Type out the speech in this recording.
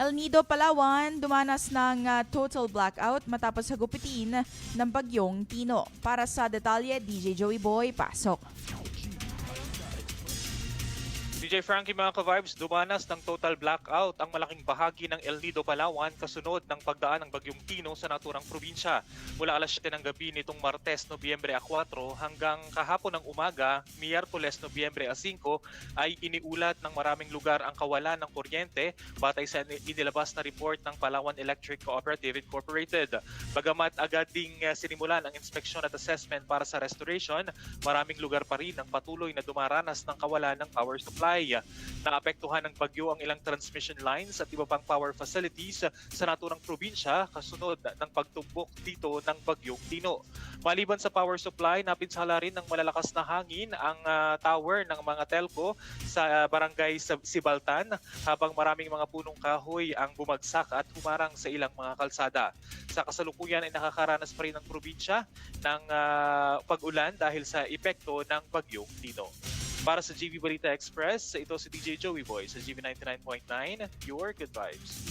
El Nido, Palawan, dumanas ng ah, total blackout matapos hagupitin ng bagyong Tino. Para sa detalye, DJ Joey Boy, pasok. DJ Frankie mga ka-vibes, dumanas ng total blackout ang malaking bahagi ng El Nido, Palawan kasunod ng pagdaan ng bagyong Tino sa naturang probinsya. Mula alas 7 ng gabi nitong Martes, Nobyembre a 4 hanggang kahapon ng umaga, Miyerkules, Nobyembre a 5 ay iniulat ng maraming lugar ang kawalan ng kuryente batay sa inilabas na report ng Palawan Electric Cooperative Incorporated. Bagamat agad ding eh, sinimulan ang inspeksyon at assessment para sa restoration, maraming lugar pa rin ang patuloy na dumaranas ng kawalan ng power supply. Naapektuhan ng bagyo ang ilang transmission lines at iba pang power facilities sa naturang probinsya kasunod ng pagtumbok dito ng bagyong Tino. Maliban sa power supply, napinsala rin ng malalakas na hangin ang ah, tower ng mga telco sa ah, barangay Sibaltan habang maraming mga punong kahoy ang bumagsak at humarang sa ilang mga kalsada. Sa kasalukuyan ay nakakaranas pa rin ang probinsya ng ah, pag-ulan dahil sa epekto ng bagyong Tino. Para sa GB Balita Express, ito si DJ Joey Boy sa GB 99.9, Your Good Vibes.